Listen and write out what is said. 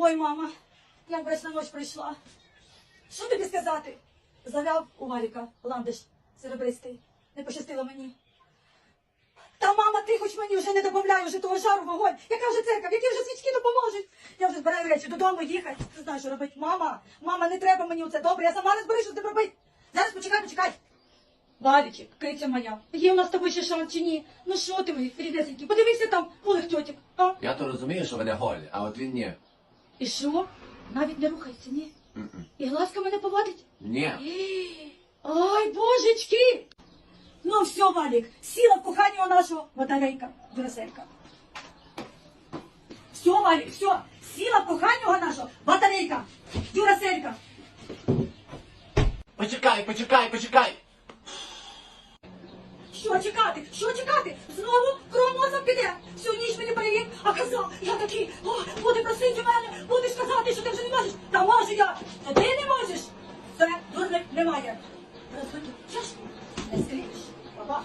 Ой, мама, як брачна ночь прийшла. Що тобі сказати? Завяв у Валіка ландиш серебристий. Не пощастило мені. Та мама, ти хоч мені вже не добавляй вже того жару вогонь. Яка вже церква, які вже свічки допоможуть? Я вже збираю речі додому їхати. Не знаю, що робити. Мама, мама, не треба мені це добре. Я сама розберу, що з робити. Зараз почекай, почекай. Валічик, киця моя, є у нас з тобою ще шанс чи ні? Ну що ти мої рідесенькі? Подивися там, полих тьотік. А? Я то розумію, що вони голі, а от він ні. І що? Навіть не рухається, ні? М-м. І глазками не поводить? Ні. Ай, божечки! Ну все, Валік, сіла в кохання у нашого батарейка, дураселька. Все, Валік, все, сіла в кохання нашого батарейка, дюраселька. Почекай, почекай, почекай. Що чекати? Що чекати? Знову кромозом піде. Всю ніч мені перевів, а казав, я такий, о, буде просити мене, будеш казати, що ти вже не можеш. Та можу я, то ти не можеш. Все, дурник немає. Чашку, не скрієш, баба.